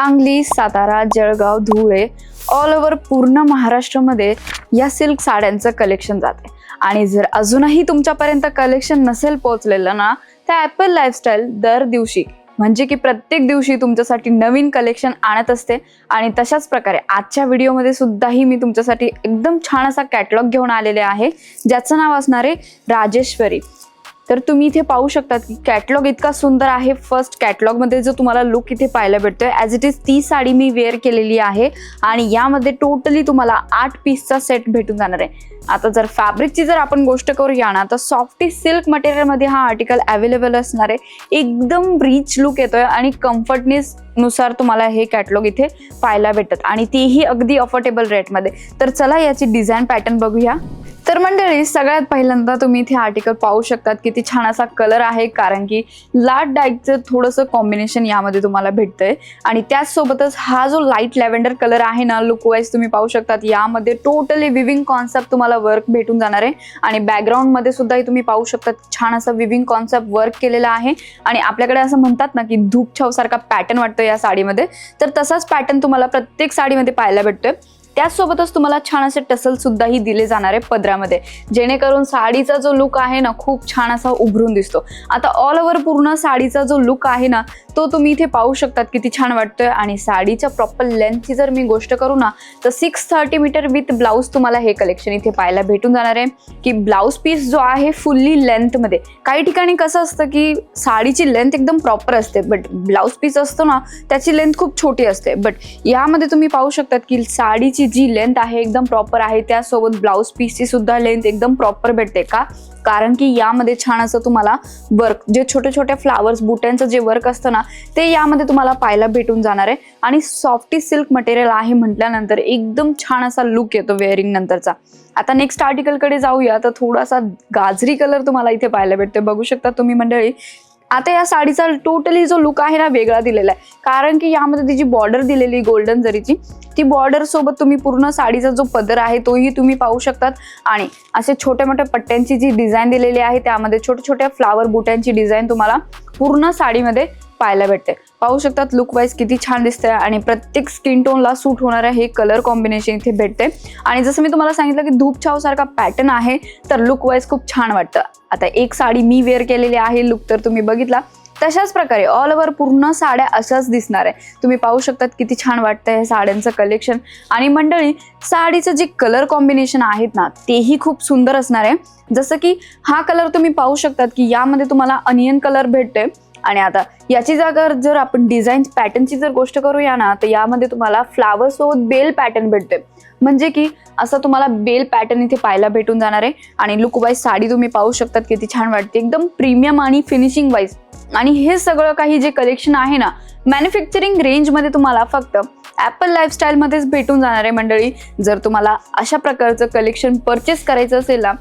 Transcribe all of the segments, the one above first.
Sangli Satara Jalgaon Dhule all over पूर्ण महाराष्ट्रामध्ये या सिल्क साड्यांचं कलेक्शन जाते. आणि जर अजूनही तुमच्यापर्यंत कलेक्शन नसेल पोहोचलेलं ना तर ॲपल लाईफस्टाईल दर दिवशी म्हणजे की प्रत्येक दिवशी तुमच्यासाठी नवीन कलेक्शन आणत असते. आणि तशाच प्रकारे आजच्या व्हिडिओमध्ये सुद्धाही मी तुमच्यासाठी एकदम छान असा कॅटलॉग घेऊन आलेले आहे. ज्याचं नाव असणार आहे राजेश्वरी. तर तुम्ही इथे पाहू शकतात की कॅटलॉग इतका सुंदर आहे. फर्स्ट कॅटलॉगमध्ये जो तुम्हाला लुक इथे पाहायला भेटतोय ॲज इट इज ती साडी मी वेअर केलेली आहे. आणि यामध्ये टोटली तुम्हाला आठ पीसचा सेट भेटून जाणार आहे. आता जर फॅब्रिकची जर आपण गोष्ट करूया ना तर सॉफ्टी सिल्क मटेरियलमध्ये हा आर्टिकल अवेलेबल असणार आहे. एकदम रिच लुक येतोय आणि कम्फर्टनेस नुसार तुम्हाला हे कॅटलॉग इथे पाहायला भेटतात. आणि तेही अगदी अफोर्डेबल रेटमध्ये तर चला याची डिझाईन पॅटर्न बघूया. तर मंडळी सगळ्यात पहिल्यांदा तुम्ही इथे आर्टिकल पाहू शकतात किती छान असा कलर आहे कारण की लाट डाईटचं थोडंसं कॉम्बिनेशन यामध्ये तुम्हाला भेटतंय. आणि त्याचसोबतच हा जो लाइट लॅव्हेंडर कलर आहे ना लुक वाईज तुम्ही पाहू शकतात यामध्ये टोटली विविंग कॉन्सेप्ट तुम्हाला वर्क भेटून जाणार आहे. आणि बॅकग्राऊंडमध्ये सुद्धा तुम्ही पाहू शकतात छान असं विविंग कॉन्सेप्ट वर्क केलेला आहे. आणि आपल्याकडे असं म्हणतात ना की धूप छावसारखा पॅटर्न वाटतो या साडीमध्ये. तर तसाच पॅटर्न तुम्हाला प्रत्येक साडीमध्ये पाहायला भेटतोय. त्याचसोबतच तुम्हाला छान असे टसल सुद्धाही दिले जाणार आहे पदरामध्ये. जेणेकरून साडीचा जो लुक आहे ना खूप छान असा उभरून दिसतो. आता ऑल ओव्हर पूर्ण साडीचा जो लुक आहे ना तो तुम्ही इथे पाहू शकतात किती छान वाटतोय. आणि साडीच्या प्रॉपर लेंथची जर मी गोष्ट करू ना तर six thirty metre with blouse तुम्हाला हे कलेक्शन इथे पाहायला भेटून जाणार आहे. की ब्लाऊज पीस जो आहे फुल्ली लेंथमध्ये काही ठिकाणी कसं असतं की साडीची लेंथ एकदम प्रॉपर असते बट ब्लाऊज पीस असतो ना त्याची लेंथ खूप छोटी असते. बट यामध्ये तुम्ही पाहू शकतात की साडीची जी लेंथ आहे एकदम प्रॉपर आहे त्यासोबत ब्लाऊज पीसची सुद्धा लेंथ एकदम प्रॉपर भेटते का? कारण की यामध्ये छान असं तुम्हाला वर्क जे छोटे छोटे फ्लावर्स बुट्यांचं जे वर्क असतं ना ते यामध्ये तुम्हाला पाहायला भेटून जाणार आहे. आणि सॉफ्टी सिल्क मटेरियल आहे म्हटल्यानंतर एकदम छान असा लुक येतो वेअरिंग नंतरचा. आता नेक्स्ट आर्टिकलकडे जाऊया तर थोडासा गाजरी कलर तुम्हाला इथे पाहायला भेटतो बघू शकता तुम्ही मंडळी आता या साडीचा टोटली जो लुक आहे ना वेगळा दिलेला आहे. कारण की यामध्ये तिची बॉर्डर दिलेली गोल्डन जरीची. ती बॉर्डर सोबत तुम्ही पूर्ण साडीचा जो पदर आहे तोही तुम्ही पाहू शकतात. आणि असे छोट्या मोठ्या पट्ट्यांची जी डिझाईन दिलेली आहे त्यामध्ये छोट्या छोट्या फ्लावर बुट्यांची डिझाईन तुम्हाला पूर्ण साडीमध्ये पाहायला भेटते पाहू शकतात लुक वाईज किती छान दिसतंय आणि प्रत्येक स्किन टोनला सूट होणारं हे कलर कॉम्बिनेशन इथे भेटते आणि जसं मी तुम्हाला सांगितलं की धूप छाव सारखा पॅटर्न आहे तर लुक वाईज खूप छान वाटतं. आता एक साडी मी वेअर केलेली आहे लुक तर तुम्ही बघितला. तशाच प्रकारे ऑल ओव्हर पूर्ण साड्या अशाच दिसणार आहे. तुम्ही पाहू शकतात किती छान वाटतंय हे साड्यांचं कलेक्शन आणि मंडळी साडीचं जे कलर कॉम्बिनेशन आहेत ना तेही खूप सुंदर असणार आहे. जसं की हा कलर तुम्ही पाहू शकतात की यामध्ये तुम्हाला अनियन कलर भेटतोय. आणि आता याची जागा जर आपण डिझाईन पॅटर्नची जर गोष्ट करूया ना तर यामध्ये तुम्हाला फ्लावर सोबत बेल पॅटर्न भेटते म्हणजे की असं तुम्हाला बेल पॅटर्न इथे पाहायला भेटून जाणार आहे. आणि लुक वाईज साडी तुम्ही पाहू शकतात किती छान वाटते. एकदम प्रीमियम आणि फिनिशिंग वाईज आणि हे सगळं काही जे कलेक्शन आहे ना मॅन्युफॅक्चरिंग रेंजमध्ये तुम्हाला फक्त ॲपल लाईफस्टाईलमध्येच भेटून जाणार आहे मंडळी. जर तुम्हाला अशा प्रकारचं कलेक्शन परचेस करायचं असेल ना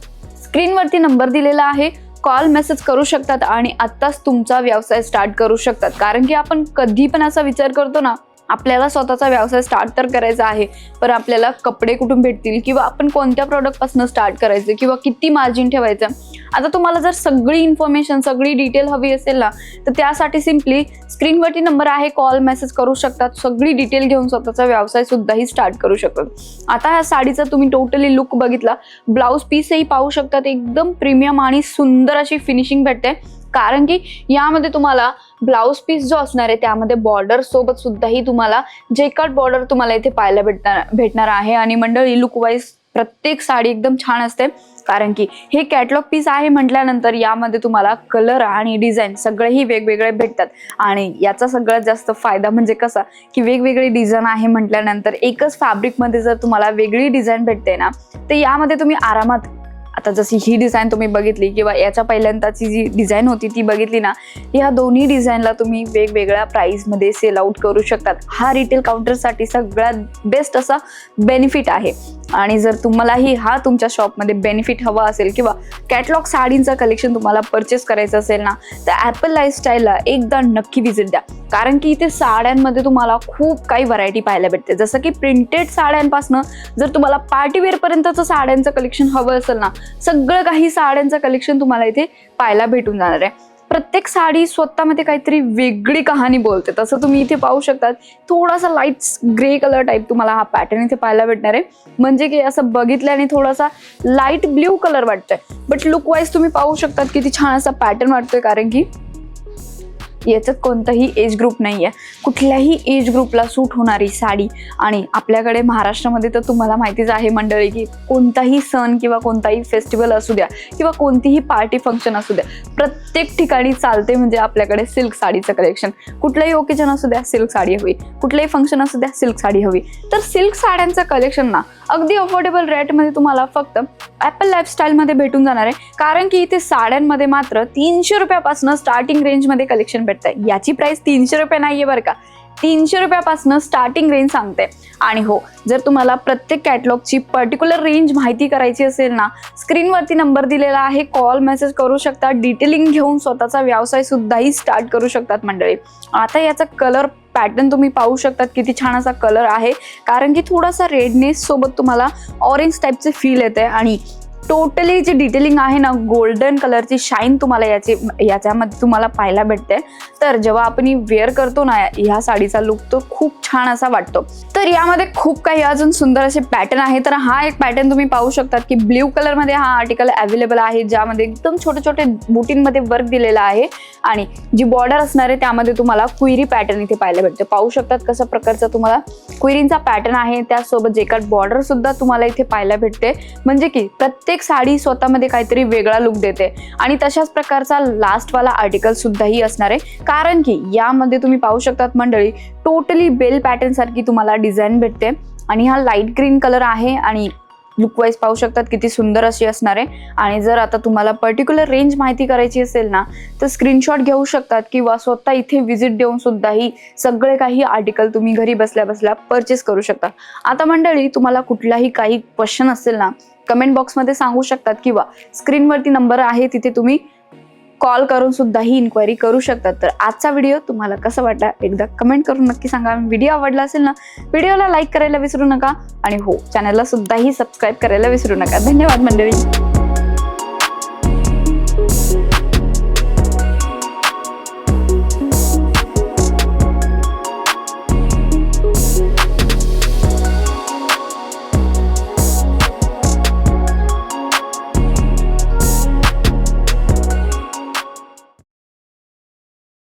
स्क्रीनवरती नंबर दिलेला आहे. कॉल मेसेज करू शकतात आणि आत्ताच तुमचा व्यवसाय स्टार्ट करू शकतात. कारण की आपण कधी पण असा विचार करतो ना आपल्याला स्वतःचा व्यवसाय स्टार्ट तर करायचा आहे पण आपल्याला कपडे कुठून भेटतील किंवा आपण कोणत्या प्रॉडक्टपासून स्टार्ट करायचं किंवा किती मार्जिन ठेवायचं आता तुम्हाला जर सगळी इन्फॉर्मेशन सगळी डिटेल हवी असेल ना तर त्यासाठी सिम्पली स्क्रीनवरती नंबर आहे कॉल मेसेज करू शकतात. सगळी डिटेल घेऊन स्वतःचा व्यवसाय सुद्धाही स्टार्ट करू शकतात. आता ह्या साडीचा तुम्ही टोटली लुक बघितला. ब्लाऊज पीसही पाहू शकतात. एकदम प्रीमियम आणि सुंदर अशी फिनिशिंग भेटते. कारण की यामध्ये तुम्हाला ब्लाऊज पीस जो असणार आहे त्यामध्ये बॉर्डर सोबत सुद्धाही तुम्हाला जेकट बॉर्डर तुम्हाला इथे पाहायला भेटणार भेटणार आहे. आणि मंडळी लुकवाईज प्रत्येक साडी एकदम छान असते. कारण की हे कॅटलॉग पीस आहे म्हटल्यानंतर यामध्ये तुम्हाला कलर आणि डिझाईन सगळेही वेगवेगळे भेटतात. आणि याचा सगळ्यात जास्त फायदा म्हणजे कसा की वेगवेगळी डिझाईन आहे म्हटल्यानंतर एकच फॅब्रिकमध्ये जर तुम्हाला वेगळी डिझाईन भेटते ना तर यामध्ये तुम्ही आरामात आता जशी ही डिझाईन तुम्ही बघितली किंवा याच्या पहिल्यांदाची जी डिझाईन होती ती बघितली ना ह्या दोन्ही डिझाईनला तुम्ही वेगवेगळ्या प्राईजमध्ये सेल आउट करू शकतात. हा रिटेल काउंटरसाठी सगळ्यात बेस्ट असा बेनिफिट आहे. आणि जर तुम्हालाही हा तुमच्या शॉपमध्ये बेनिफिट हवा असेल किंवा कॅटलॉग साडींचं कलेक्शन तुम्हाला परचेस करायचं असेल ना तर ॲपल लाईफस्टाईलला एकदा नक्की व्हिजिट द्या. कारण की इथे साड्यांमध्ये तुम्हाला खूप काही व्हरायटी पाहायला भेटते. जसं की प्रिंटेड साड्यांपासून जर तुम्हाला पार्टीवेअरपर्यंतचं साड्यांचं कलेक्शन हवं असेल ना सगळं काही साड्यांचं कलेक्शन तुम्हाला इथे पाहायला भेटून जाणार आहे. प्रत्येक साडी स्वतःमध्ये काहीतरी वेगळी कहाणी बोलते. तसं तुम्ही इथे पाहू शकतात. थोडासा लाइट ग्रे कलर टाईप तुम्हाला हा पॅटर्न इथे पाहायला भेटणार आहे. म्हणजे की असं बघितल्याने थोडासा लाइट ब्ल्यू कलर वाटतोय. बट लुक वाईज तुम्ही पाहू शकतात किती छान असा पॅटर्न वाटतोय. कारण की याच्यात कोणताही एज ग्रुप नाही आहे कुठल्याही एज ग्रुपला सूट होणारी साडी आणि आपल्याकडे महाराष्ट्रामध्ये तर तुम्हाला माहितीच आहे मंडळी की कोणताही सण किंवा कोणताही फेस्टिवल असू द्या किंवा कोणतीही पार्टी फंक्शन असू द्या प्रत्येक ठिकाणी चालते म्हणजे आपल्याकडे सिल्क साडीचं कलेक्शन कुठलंही ओकेजन असू द्या सिल्क साडी हवी. कुठलंही फंक्शन असू द्या सिल्क साडी हवी. तर सिल्क साड्यांचं कलेक्शन ना अगदी अफोर्डेबल रेटमध्ये तुम्हाला फक्त ॲपल लाईफस्टाईलमध्ये भेटून जाणार आहे. कारण की इथे साड्यांमध्ये मात्र तीनशे रुपयापासून स्टार्टिंग रेंजमध्ये कलेक्शन भेटतंय. याची प्राइस तीनशे रुपये नाहीये बरं का. तीनशे रुपयापासून स्टार्टिंग रेंज सांगते. आणि हो जर तुम्हाला प्रत्येक कॅटलॉगची पर्टिक्युलर रेंज माहिती करायची असेल ना स्क्रीनवरती नंबर दिलेला आहे कॉल मेसेज करू शकता डिटेलिंग घेऊन स्वतःचा व्यवसाय सुद्धाही स्टार्ट करू शकतात मंडळी. आता याचा कलर पॅटर्न तुम्ही पाहू शकतात किती छान असा कलर आहे. कारण की थोडासा रेडनेस सोबत तुम्हाला ऑरेंज टाईपचे फील येते आणि टोटली जी डिटेलिंग आहे ना गोल्डन कलरची शाईन तुम्हाला याची याच्यामध्ये तुम्हाला पाहायला भेटते. तर जेव्हा आपण ही वेअर करतो ना ह्या साडीचा लुक तो खूप छान असा वाटतो. तर यामध्ये खूप काही अजून सुंदर असे पॅटर्न आहे तर हा एक पॅटर्न तुम्ही पाहू शकतात की ब्ल्यू कलरमध्ये हा आर्टिकल अवेलेबल आहे ज्यामध्ये एकदम छोटे छोटे बुटींमध्ये वर्क दिलेला आहे. आणि जी बॉर्डर असणार आहे त्यामध्ये तुम्हाला क्विरी पॅटर्न इथे पाहायला भेटते. पाहू शकतात कशा प्रकारचा तुम्हाला क्विरींचा पॅटर्न आहे. त्यासोबत जेकाट बॉर्डर सुद्धा तुम्हाला इथे पाहायला भेटते. म्हणजे की प्रत्येक साडी स्वतःमध्ये काहीतरी वेगळा लुक देते. आणि तशाच प्रकारचा लास्टवाला आर्टिकल सुद्धाही असणार आहे. कारण की यामध्ये तुम्ही पाहू शकतात मंडळी टोटली बेल पॅटर्न सारखी तुम्हाला डिझाईन भेटते. आणि हा लाइट ग्रीन कलर आहे आणि लुक वाईज पाहू शकतात किती सुंदर अशी असणार आहे. आणि जर आता तुम्हाला पर्टिक्युलर रेंज माहिती करायची असेल ना तर स्क्रीनशॉट घेऊ शकतात किंवा स्वतः इथे व्हिजिट देऊन सुद्धाही सगळे काही आर्टिकल तुम्ही घरी बसल्या बसल्या परचेस करू शकता. आता मंडळी तुम्हाला कुठलाही काही क्वेश्चन असेल ना कमेंट बॉक्समध्ये सांगू शकतात किंवा स्क्रीनवरती नंबर आहे तिथे तुम्ही कॉल करून सुद्धा ही इन्क्वायरी करू शकतात. तर आजचा व्हिडिओ तुम्हाला कसा वाटला एकदा कमेंट करून नक्की सांगा. व्हिडिओ आवडला असेल ना व्हिडिओला लाईक करायला विसरू नका. आणि हो चॅनलला सुद्धाही सबस्क्राईब करायला विसरू नका. धन्यवाद मंडळी.